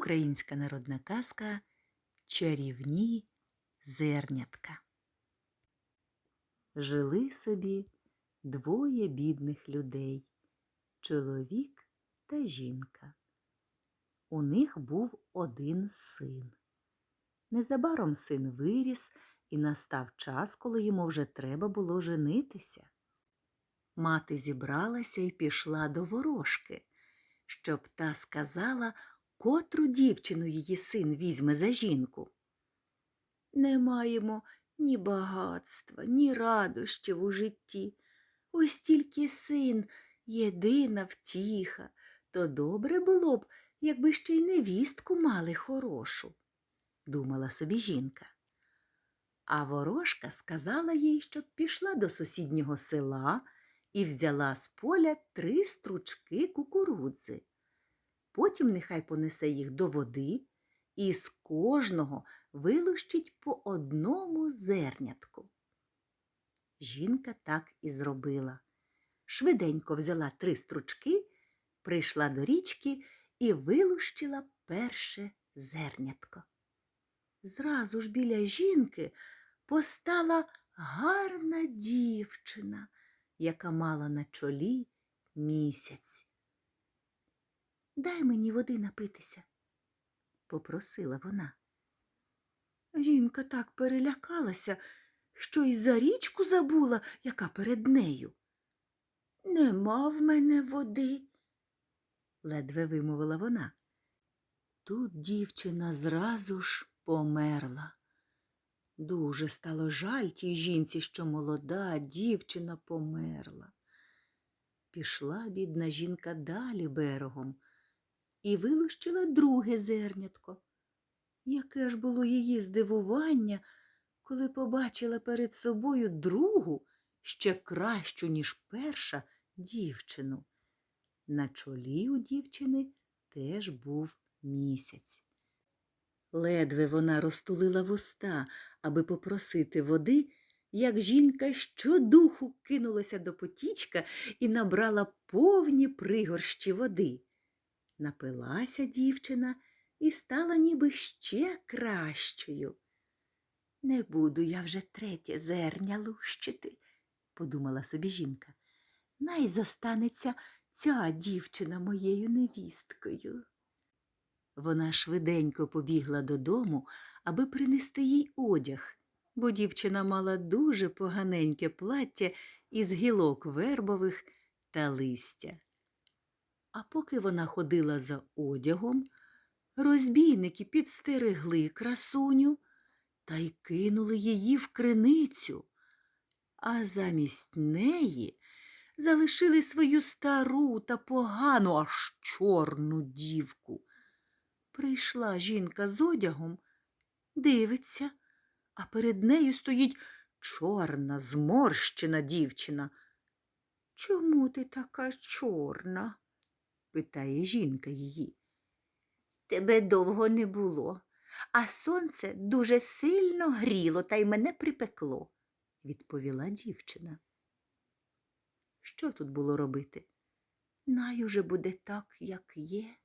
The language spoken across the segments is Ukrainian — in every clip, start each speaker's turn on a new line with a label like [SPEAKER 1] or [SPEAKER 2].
[SPEAKER 1] Українська народна казка Чарівні зернятка. Жили собі двоє бідних людей чоловік та жінка. У них був один син. Незабаром син виріс і настав час, коли йому вже треба було женитися. Мати зібралася і пішла до ворожки, щоб та сказала, котру дівчину її син візьме за жінку. Не маємо ні багатства, ні радощів у житті. Ось тільки син єдина втіха, то добре було б, якби ще й невістку мали хорошу, думала собі жінка. А ворожка сказала їй, щоб пішла до сусіднього села і взяла з поля три стручки кукурудзи. Потім нехай понесе їх до води і з кожного вилущить по одному зернятку. Жінка так і зробила. Швиденько взяла три стручки, прийшла до річки і вилущила перше зернятко. Зразу ж біля жінки постала гарна дівчина, яка мала на чолі місяць. Дай мені води напитися, попросила вона. Жінка так перелякалася, що й за річку забула, яка перед нею. Нема в мене води, ледве вимовила вона. Тут дівчина зразу ж померла. Дуже стало жаль тій жінці, що молода дівчина померла. Пішла бідна жінка далі берегом і вилущила друге зернятко. Яке ж було її здивування, коли побачила перед собою другу, ще кращу, ніж перша, дівчину. На чолі у дівчини теж був місяць. Ледве вона розтулила вуста, аби попросити води, як жінка щодуху кинулася до потічка і набрала повні пригорщі води. Напилася дівчина і стала ніби ще кращою. Не буду я вже третє зерня лущити, подумала собі жінка. Най зостанеться ця дівчина моєю невісткою. Вона швиденько побігла додому, аби принести їй одяг, бо дівчина мала дуже поганеньке плаття із гілок вербових та листя. А поки вона ходила за одягом, розбійники підстерегли красуню та й кинули її в криницю, а замість неї залишили свою стару та погану аж чорну дівку. Прийшла жінка з одягом, дивиться, а перед нею стоїть чорна, зморщена дівчина. Чому ти така чорна? Питає жінка її. Тебе довго не було, а сонце дуже сильно гріло та й мене припекло, відповіла дівчина. Що тут було робити? Най уже буде так, як є,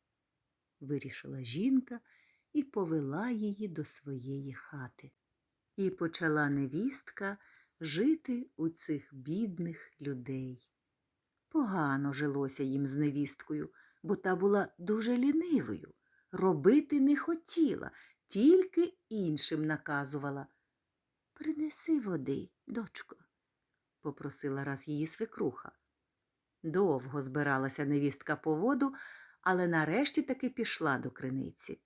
[SPEAKER 1] вирішила жінка і повела її до своєї хати. І почала невістка жити у цих бідних людей. Погано жилося їм з невісткою, бо та була дуже лінивою, робити не хотіла, тільки іншим наказувала. Принеси води, дочко, попросила раз її свекруха. Довго збиралася невістка по воду, але нарешті таки пішла до криниці.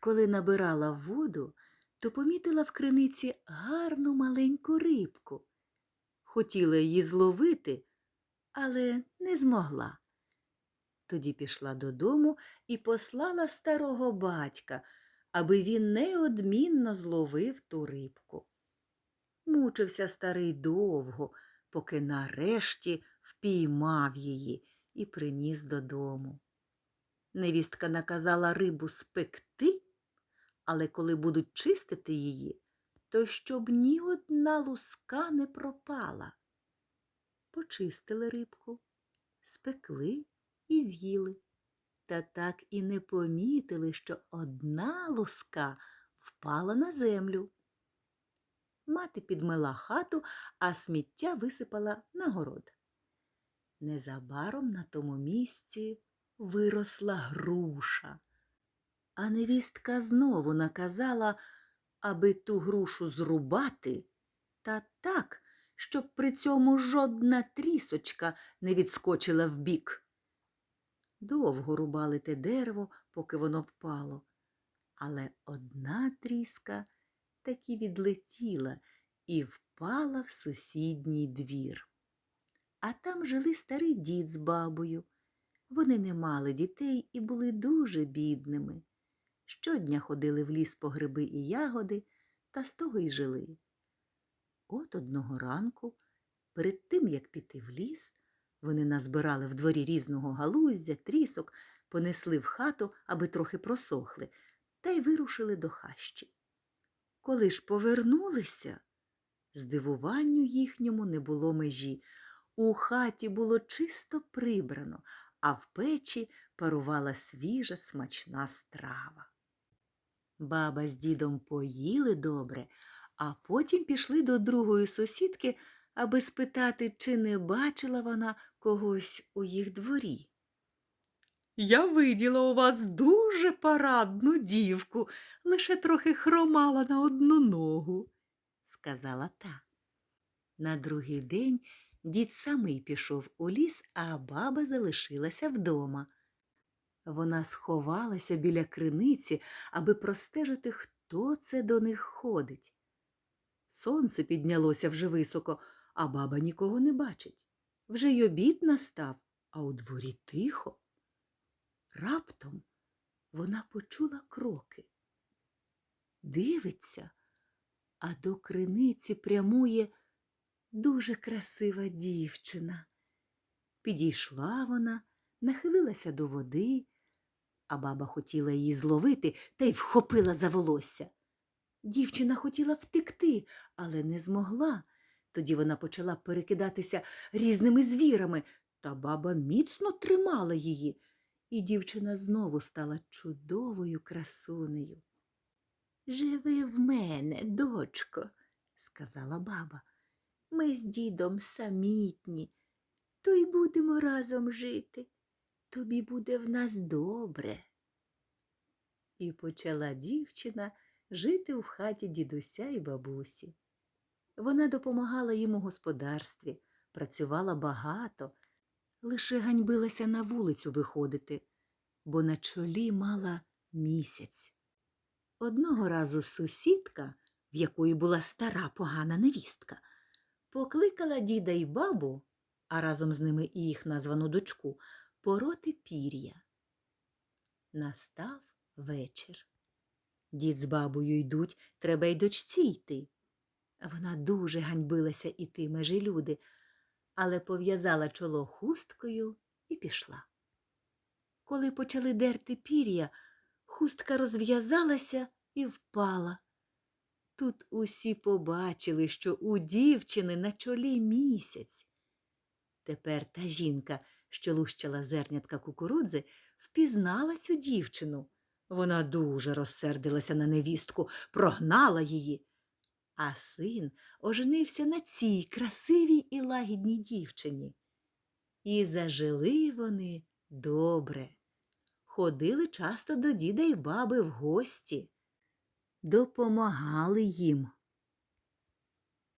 [SPEAKER 1] Коли набирала воду, то помітила в криниці гарну маленьку рибку. Хотіла її зловити, але не змогла. Тоді пішла додому і послала старого батька, аби він неодмінно зловив ту рибку. Мучився старий довго, поки нарешті впіймав її і приніс додому. Невістка наказала рибу спекти, але коли будуть чистити її, то щоб ні одна луска не пропала. Почистили рибку, спекли і з'їли. та так і не помітили, що одна луска впала на землю. Мати підмила хату, а сміття висипала на город. Незабаром на тому місці виросла груша. А невістка знову наказала, аби ту грушу зрубати, та так, щоб при цьому жодна трісочка не відскочила вбік. Довго рубали те дерево, поки воно впало, але одна тріска таки відлетіла і впала в сусідній двір. А там жили старий дід з бабою. Вони не мали дітей і були дуже бідними. Щодня ходили в ліс по гриби і ягоди, та з того й жили. От одного ранку, перед тим, як піти в ліс, вони назбирали в дворі різного галуздя, трісок, понесли в хату, аби трохи просохли, та й вирушили до хащі. Коли ж повернулися, здивуванню їхньому не було межі. У хаті було чисто прибрано, а в печі парувала свіжа смачна страва. Баба з дідом поїли добре, а потім пішли до другої сусідки, аби спитати, чи не бачила вона когось у їх дворі. Я виділа у вас дуже парадну дівку, лише трохи хромала на одну ногу, сказала та. На другий день дід самий пішов у ліс, а баба залишилася вдома. Вона сховалася біля криниці, аби простежити, хто це до них ходить. Сонце піднялося вже високо, а баба нікого не бачить. Вже й обід настав, а у дворі тихо. Раптом вона почула кроки. Дивиться, а до криниці прямує дуже красива дівчина. Підійшла вона, нахилилася до води, а баба хотіла її зловити та й вхопила за волосся. Дівчина хотіла втекти, але не змогла. Тоді вона почала перекидатися різними звірами, та баба міцно тримала її, і дівчина знову стала чудовою красунею. Живи в мене, дочко, сказала баба. Ми з дідом самітні, то й будемо разом жити. Тобі буде в нас добре. І почала дівчина жити в хаті дідуся і бабусі. Вона допомагала їм у господарстві, працювала багато, лише ганьбилася на вулицю виходити, бо на чолі мала місяць. Одного разу сусідка, в якої була стара погана невістка, покликала діда й бабу, а разом з ними і їх названу дочку, пороти пір'я. Настав вечір. Дід з бабою йдуть, треба й дочці йти. Вона дуже ганьбилася іти межі люди, але пов'язала чоло хусткою і пішла. Коли почали дерти пір'я, хустка розв'язалася і впала. Тут усі побачили, що у дівчини на чолі місяць. Тепер та жінка, що лущала зернятка кукурудзи, впізнала цю дівчину. Вона дуже розсердилася на невістку, прогнала її. А син оженився на цій красивій і лагідній дівчині. І зажили вони добре. Ходили часто до діда й баби в гості, допомагали їм